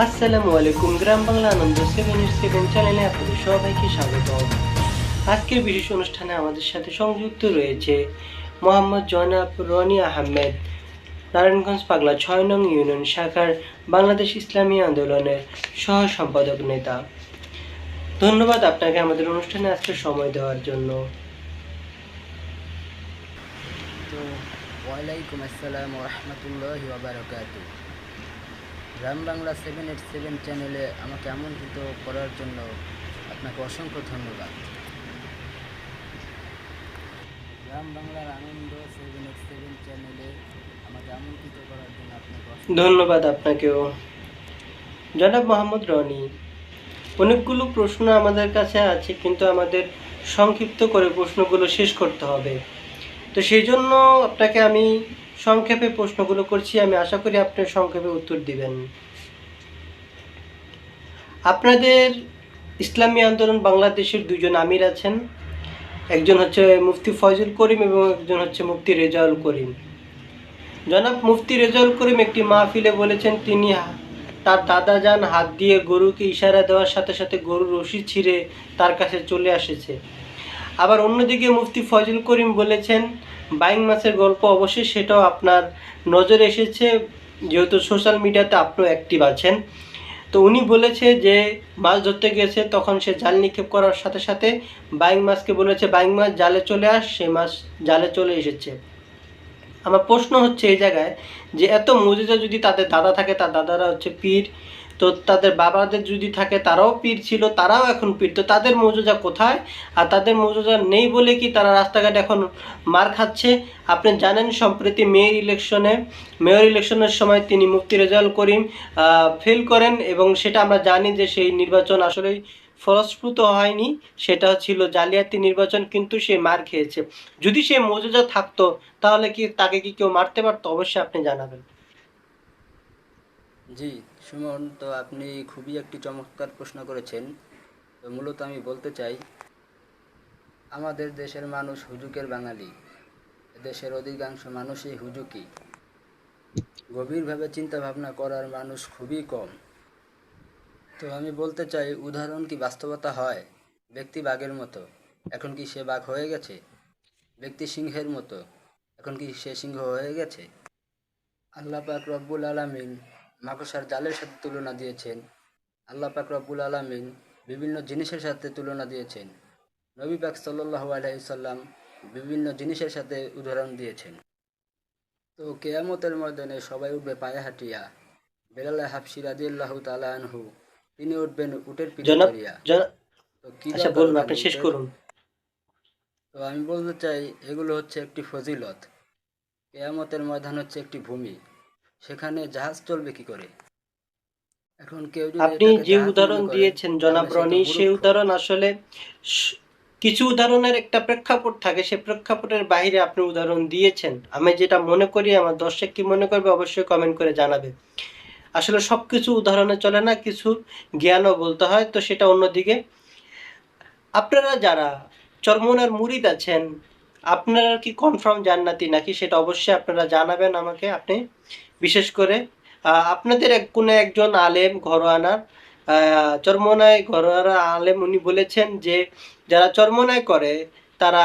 আসসালামু আলাইকুম, Gram Bangla Ananda seven eight seven চ্যানেলে আপনাদের সবাইকে স্বাগত। আজকের বিশেষ অনুষ্ঠানে আমাদের সাথে সংযুক্ত রয়েছে মোহাম্মদ জনাব রনি আহমেদ, নারায়ণগঞ্জ পাগলা ছয় নং ইউনিয়ন শাখার বাংলাদেশ ইসলামী আন্দোলনের সহ সম্পাদক নেতা। ধন্যবাদ আপনাকে আমাদের অনুষ্ঠানে আজকে সময় দেওয়ার জন্য। তো, ওয়ালাইকুম আসসালাম রহমতুল্লাহ Gram Bangla seven eight seven চ্যানেলে আমাকে আমন্ত্রিত করার জন্য আপনাকে অসংখ্য ধন্যবাদ। গ্রাম বাংলার আনন্দ সেভেন এইট সেভেন চ্যানেলে আমাকে আমন্ত্রিত করার জন্য আপনাকে ধন্যবাদ আপনাকেও। জনাব মোহাম্মদ রনি, অনেকগুলো প্রশ্ন আমাদের কাছে আছে কিন্তু আমাদের সংক্ষিপ্ত করে প্রশ্নগুলো শেষ করতে হবে। তো সেই জন্য আপনাকে আমি সংক্ষেপে প্রশ্নগুলো করছি, আমি আশা করি আপনি সংক্ষেপে উত্তর দিবেন। আপনাদের ইসলামী আন্দোলন বাংলাদেশের দুজন আমির আছেন। একজন হচ্ছে মুফতি ফয়জুল করিম এবং একজন হচ্ছে মুফতি রেজাউল করিম। জনাব মুফতি রেজাউল করিম একটি মাহফিলে বলেছেন, তিনি তার দাদা যান হাত দিয়ে গরুকে ইশারা দেওয়ার সাথে সাথে গরুর রশি ছিঁড়ে তার কাছে চলে আসেছে। আবার অন্যদিকে মুফতি ফজল করিম বলেছেন, বাইং মাছের গল্প অবশ্যই সেটাও আপনার নজরে এসেছে, যেহেতু সোশ্যাল মিডিয়াতে আপনিও অ্যাক্টিভ আছেন। তো উনি বলেছে যে, মাছ ধরতে গেছে, তখন সে জাল নিক্ষেপ করার সাথে সাথে বাইং মাছকে বলেছে, বাইং মাছ জালে চলে আস, সে মাছ জালে চলে এসেছে। আমার প্রশ্ন হচ্ছে এই জায়গায় যে, এত মজুজা যদি তাদের দাদা থাকে, তার দাদারা হচ্ছে পীর তো তাদের বাবাদের যদি থাকে, তারাও পীর ছিল, তারাও এখন পীর। তো তাদের মজুজা কোথায়? আর তাদের মজুজা নেই বলে কি তারা রাস্তাঘাটে এখন মার খাচ্ছে? আপনি জানেন, সম্প্রতি মেয়র ইলেকশনে মেয়র ইলেকশনের সময় তিনি মুফতি রেজাউল করিম ফেল করেন এবং সেটা আমরা জানি যে সেই নির্বাচন আসলেই ফলস্ফূত হয়নি। সেটা ছিল জালিয়াতি নির্বাচন, কিন্তু সে মার খেয়েছে। যদি সে মজুজা থাকতো, তাহলে কি তাকে কি কেউ মারতে পারতো? অবশ্যই আপনি জানাবেন। জি, সুমন, তো আপনি খুবই একটি চমৎকার প্রশ্ন করেছেন। তো মূলত আমি বলতে চাই, আমাদের দেশের মানুষ হুজুকের বাঙালি। দেশের অধিকাংশ মানুষই হুজুকি। গভীরভাবে চিন্তা ভাবনা করার মানুষ খুবই কম। তো আমি বলতে চাই, উদাহরণ কি বাস্তবতা হয়? ব্যক্তি বাঘের মতো। এখন কি সে বাঘ হয়ে গেছে? ব্যক্তি সিংহের মতো। এখন কি সে সিংহ হয়ে গেছে? আল্লাহ পাক রব্বুল আলামিন মাকসার জালের সাথে তুলনা দিয়েছেন। আল্লাহ পাক রব্বুল আলামিন বিভিন্ন জিনিসের সাথে তুলনা দিয়েছেন। নবী পাক সাল্লাল্লাহু আলাইহি সাল্লাম বিভিন্ন জিনিসের সাথে উদাহরণ দিয়েছেন। তো কেয়ামতের ময়দানে সবাই উঠবে পায়ে হাঁটিয়া। বেলাল হাফসি রাদিয়াল্লাহু তাআলা আনহু তিনি উঠবেন উটের পিঠে জনাব তো কি আচ্ছা বলুন আপনি শেষ করুন। তো আমি বলতে চাই এগুলো হচ্ছে একটি ফজিলত। কেয়ামতের ময়দান হচ্ছে একটি ভূমি। সেখানে জাহাজ চলবে কি করে? এখন কেউ যদি আপনি যে উদাহরণ দিয়েছেন জনাব সে রনি সেই উদাহরণ আসলে কিছু উদাহরণের একটা প্রেক্ষাপট থাকে সেই প্রেক্ষাপটের বাইরে আপনি উদাহরণ দিয়েছেন। আমি যেটা মনে করি আমার দর্শক কি মনে করবে অবশ্যই কমেন্ট করে জানাবে। আসলে সব কিছু উদাহরণে চলে না কিছু জ্ঞানও বলতে হয় তো সেটা অন্যদিকে। আপনারা যারা চরমনার মুরিদ আছেন আপনারা কি কনফার্ম জান্নাতি নাকি সেটা অবশ্যই আপনারা জানাবেন আমাকে। আপনি বিশেষ করে আপনাদের এক কোনো একজন আলেম, ঘরোয়ানার চর্মনায় ঘরোয়ারা আলেম উনি বলেছেন যে, যারা চর্মনায় করে, তারা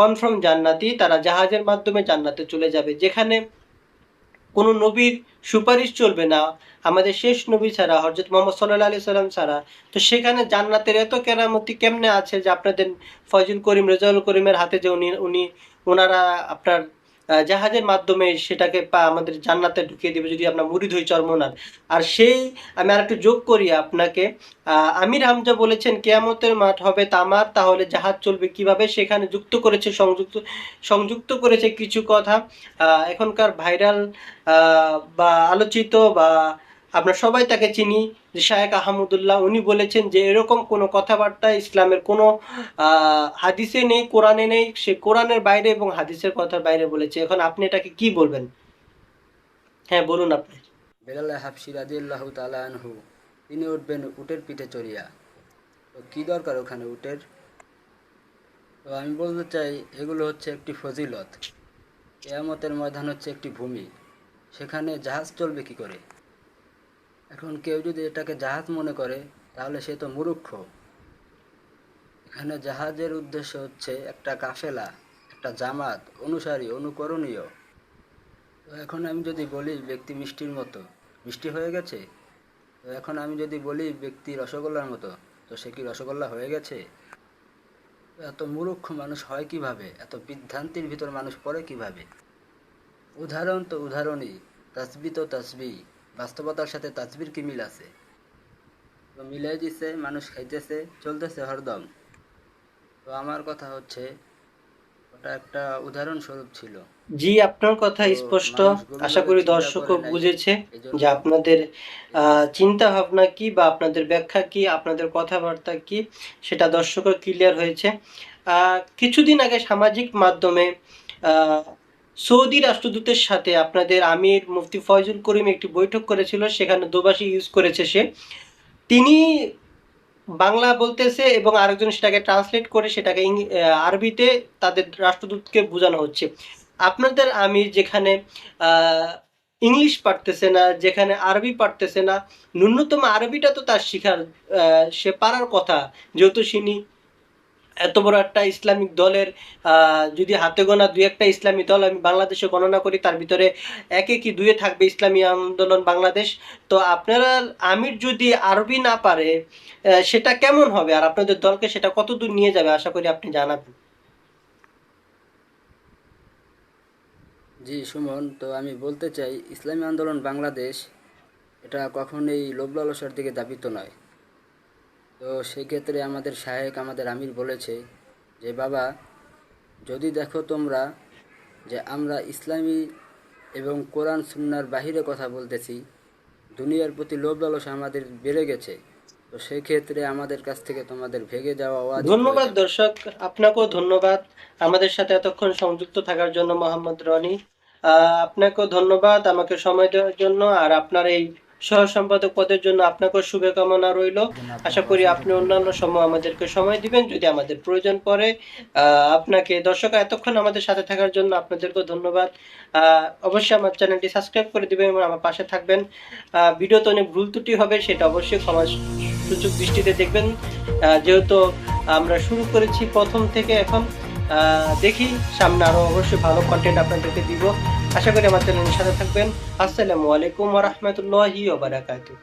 কনফার্ম জান্নাতি, তারা জাহাজের মাধ্যমে জান্নাতে চলে যাবে। যেখানে কোনো নবীর সুপারিশ চলবে না। আমাদের শেষ নবী ছাড়া হজরত মোহাম্মদ সাল্লাহ আলি সাল্লাম ছাড়া। তো সেখানে জান্নাতের এত কেরামতি কেমনে আছে যে আপনাদের ফয়জুল করিম, রেজাউল করিমের হাতে যে উনি উনি ওনারা আপনার জাহাজের মাধ্যমে সেটাকে আমাদের জান্নাতে ঢুকিয়ে দেবে যদি আপনার মুরিদ হই চর্মনার আর সেই আমি আর একটু যোগ করি আপনাকে আমির হামজা বলেছেন, কেয়ামতের মাঠ হবে তামার, তাহলে জাহাজ চলবে কীভাবে? সেখানে যুক্ত করেছে, সংযুক্ত সংযুক্ত করেছে কিছু কথা। এখনকার ভাইরাল বা আলোচিত বা আমরা সবাই তাকে চিনি যে শায়েক আহমদুল্লাহ, উনি বলেছেন যে এরকম কোনো কথাবার্তা ইসলামের কোনো হাদিসে নেই, কোরআনে নেই, সে কোরআনের বাইরে এবং হাদিসের কথার বাইরে বলেছে। এখন আপনি এটাকে কি বলবেন? হ্যাঁ বলুন আপনি। বেলাল হাফসি রাদিয়াল্লাহু তাআলা আনহু, তিনি উঠবেন উটের পিঠে চড়িয়া। তো কী দরকার ওখানে উটের? তো আমি বলতে চাই, এগুলো হচ্ছে একটি ফজিলত। কেয়ামতের ময়দান হচ্ছে একটি ভূমি। সেখানে জাহাজ চলবে কি করে? এখন কেউ যদি এটাকে জাহাজ মনে করে, তাহলে সে তো মূর্খ। এখানে জাহাজের উদ্দেশ্য হচ্ছে একটা কাফেলা, একটা জামাত, অনুসারী, অনুকরণীয়। তো এখন আমি যদি বলি ব্যক্তি মিষ্টির মতো, মিষ্টি হয়ে গেছে? তো এখন আমি যদি বলি ব্যক্তি রসগোল্লার মতো, তো সে কি রসগোল্লা হয়ে গেছে? এত মূর্খ মানুষ হয় কীভাবে? এত বিভ্রান্তির ভিতর মানুষ পড়ে কীভাবে? উদাহরণ তো উদাহরণই, তাসবি তো তাসবি। বাস্তবতার সাথে তাসবির কি মিল আছে? তো মিলাই দিচ্ছে মানুষ খাইতেছে চলতেছে হরদম। তো আমার কথা হচ্ছে ওটা একটা উদাহরণস্বরূপ ছিল। জি আপনার কথা স্পষ্ট। আশা করি দর্শকও বুঝেছে যে আপনাদের আহ, চিন্তা ভাবনা কি বা আপনাদের ব্যাখ্যা কি আপনাদের কথাবার্তা কি সেটা দর্শকও ক্লিয়ার হয়েছে। আহ, কিছুদিন আগে সামাজিক মাধ্যমে আহ, সৌদি রাষ্ট্রদূতের সাথে আপনাদের আমির মুফতি ফয়জুল করিম একটি বৈঠক করেছিল, সেখানে দুবাসী ইউজ করেছে সে। তিনি বাংলা বলতেছে এবং আরেকজন সেটাকে ট্রান্সলেট করে সেটাকে আরবিতে তাদের রাষ্ট্রদূতকে বোঝানো হচ্ছে। আপনাদের আমির যেখানে ইংলিশ পারতেছে না, যেখানে আরবি পারতেছে না, ন্যূনতম আরবিটা তো তার শিখার সে পারার কথা। যেহেতু তিনি এত বড় একটা ইসলামিক দলের যদি হাতে গোনা দুই একটা ইসলামী দল আমি বাংলাদেশে গণনা করি, তার ভিতরে একে কি দুয়ে থাকবে ইসলামী আন্দোলন বাংলাদেশ? তো আপনারা, আমির যদি আরবি না পারে সেটা কেমন হবে? আর আপনাদের দলকে সেটা কত দূর নিয়ে যাবে? আশা করি আপনি জানাবেন। জি, সুমন, তো আমি বলতে চাই, ইসলামী আন্দোলন বাংলাদেশ এটা কখনোই লোভ লালসার দিকে দাবিত নয়। তো সেক্ষেত্রে আমাদের শাহেক আমাদের আমির বলেছে যে বাবা যদি দেখো তোমরা যে আমরা ইসলামী এবং কোরআন সুন্নার বাহিরে কথা বলতেছি দুনিয়ার প্রতি লোভ লালসা আমাদের বেড়ে গেছে তো সেক্ষেত্রে আমাদের কাছ থেকে তোমাদের ভেগে যাওয়া ধন্যবাদ দর্শক আপনাকেও ধন্যবাদ। আমাদের সাথে এতক্ষণ সংযুক্ত থাকার জন্য মোহাম্মদ রনি। আপনাকেও ধন্যবাদ আমাকে সময় দেওয়ার জন্য আর আপনার এই সহ সম্পাদক পদের জন্য আপনাকেও শুভকামনা রইল। আশা করি আপনি অন্যান্য সময় আমাদেরকে সময় দিবেন। যদি আমাদের প্রয়োজন পড়ে আপনাকে দর্শক এতক্ষণ আমাদের সাথে থাকার জন্য আপনাদেরকেও ধন্যবাদ। অবশ্যই আমার চ্যানেলটি সাবস্ক্রাইব করে দিবেন এবং আমার পাশে থাকবেন। ভিডিওতে অনেক ভুল ত্রুটি হবে, সেটা অবশ্যই ক্ষমা সুযোগ দৃষ্টিতে দেখবেন। যেহেতু আমরা শুরু করেছি প্রথম থেকে এখন দেখি সামনে আরও অবশ্যই ভালো কন্টেন্ট আপনাদেরকে দিব। আশা করি আমার চ্যানেলের সাথে থাকবেন। আসসালামু আলাইকুম ওয়া বারাকাতুহু।